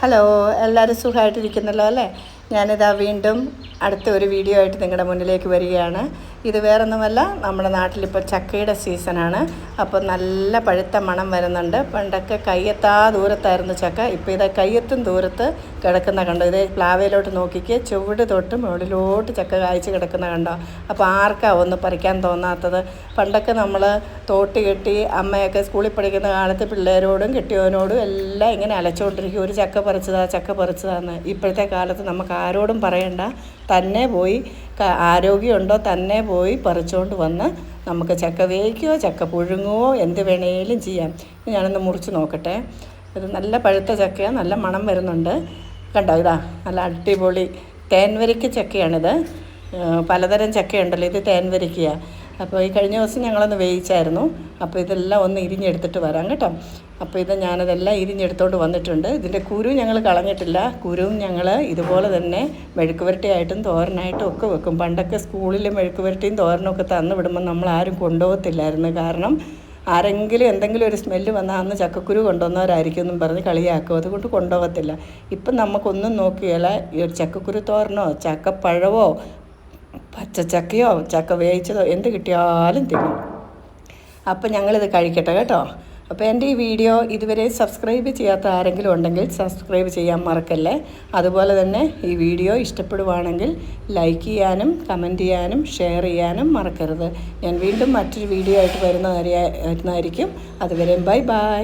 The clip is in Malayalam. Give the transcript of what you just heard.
ഹലോ എല്ലാവരും സുഖമായിട്ടിരിക്കുന്നല്ലോ അല്ലേ? ഞാനിതാ വീണ്ടും അടുത്ത ഒരു വീഡിയോ ആയിട്ട് നിങ്ങളുടെ മുന്നിലേക്ക് വരികയാണ്. ഇത് വേറൊന്നുമല്ല നമ്മുടെ നാട്ടിലിപ്പോൾ ചക്കയുടെ സീസണാണ് അപ്പോൾ നല്ല പഴുത്ത മണം വരുന്നുണ്ട്. പണ്ടൊക്കെ കയ്യെത്താ ദൂരത്തായിരുന്നു ചക്ക. ഇപ്പോൾ ഇത് കയ്യെത്തും ദൂരത്ത് കിടക്കുന്ന കണ്ടോ? ഇത് പ്ലാവയിലോട്ട് നോക്കിക്ക് ചുവട് തൊട്ട് മുകളിലോട്ട് ചക്ക കായ്ച്ച് കിടക്കുന്ന കണ്ടോ? അപ്പോൾ ആർക്കാ ഒന്ന് പറിക്കാൻ തോന്നാത്തത്? പണ്ടൊക്കെ നമ്മൾ തോട്ട് കെട്ടി അമ്മയൊക്കെ സ്കൂളിൽ പഠിക്കുന്ന കാലത്ത് പിള്ളേരോടും കെട്ടിയവനോടും എല്ലാം ഇങ്ങനെ അലച്ചുകൊണ്ടിരിക്കും ഒരു ചക്ക പറിച്ചതാ ചക്ക പറിച്ചതാന്ന്. ഇപ്പോഴത്തെ കാലത്ത് നമുക്ക് ആരോടും പറയണ്ട. തന്നെ പോയി ആരോഗ്യമുണ്ടോ തന്നെ പോയി പറിച്ചുകൊണ്ട് വന്ന് നമുക്ക് ചക്ക വേവിക്കുകയോ ചക്ക പുഴുങ്ങുകയോ എന്ത് വേണേലും ചെയ്യാം. ഞാനൊന്ന് മുറിച്ച് നോക്കട്ടെ. ഇത് നല്ല പഴുത്ത ചക്കയാണ് നല്ല മണം വരുന്നുണ്ട്. കണ്ടോ ഇതാ നല്ല അടിപൊളി തേൻവരിക്ക ചക്കയാണിത്. പലതരം ചക്കയുണ്ടല്ലോ ഇത് തേൻവരിക്കയാ. അപ്പോൾ ഈ കഴിഞ്ഞ ദിവസം ഞങ്ങളൊന്ന് വേവിച്ചായിരുന്നു. അപ്പോൾ ഇതെല്ലാം ഒന്ന് ഇരിഞ്ഞെടുത്തിട്ട് വരാം കേട്ടോ. അപ്പോൾ ഇത് ഞാനതെല്ലാം ഇരിഞ്ഞെടുത്തോണ്ട് വന്നിട്ടുണ്ട്. ഇതിന്റെ കുരു ഞങ്ങൾ കളഞ്ഞിട്ടില്ല. കുരുവും ഞങ്ങൾ ഇതുപോലെ തന്നെ മെഴുക്ക് പുരട്ടിയായിട്ടും തോരനായിട്ടും ഒക്കെ വെക്കും. പണ്ടൊക്കെ സ്കൂളിൽ മെഴുക്ക് തോരനൊക്കെ തന്നു വിടുമ്പോൾ നമ്മൾ ആരും കൊണ്ടുപോകത്തില്ലായിരുന്നു. കാരണം ആരെങ്കിലും എന്തെങ്കിലും ഒരു സ്മെല്ല് വന്നാൽ അന്ന് ചക്കക്കുരു കൊണ്ടുവന്നവരായിരിക്കും എന്നും പറഞ്ഞ് കളിയാക്കും. അതുകൊണ്ട് കൊണ്ടുപോകത്തില്ല. ഇപ്പം നമുക്കൊന്നും നോക്കിയാൽ ചക്കക്കുരു തോരനോ ചക്കപ്പഴവോ പച്ചച്ചക്കയോ ചക്ക വേവിച്ചതോ എന്ത് കിട്ടിയാലും തിന്നും. അപ്പം ഞങ്ങളിത് കഴിക്കട്ടെ കേട്ടോ. അപ്പോൾ എന്റെ ഈ വീഡിയോ ഇതുവരെ സബ്സ്ക്രൈബ് ചെയ്യാത്ത ആരെങ്കിലും ഉണ്ടെങ്കിൽ സബ്സ്ക്രൈബ് ചെയ്യാൻ മറക്കല്ലേ? അതുപോലെ തന്നെ ഈ വീഡിയോ ഇഷ്ടപ്പെടുവാണെങ്കിൽ ലൈക്ക് ചെയ്യാനും കമന്റ് ചെയ്യാനും ഷെയർ ചെയ്യാനും മറക്കരുത്. ഞാൻ വീണ്ടും മറ്റൊരു വീഡിയോ ആയിട്ട് വരുന്നതായിരിക്കും. അതുവരെ ബൈ ബൈ.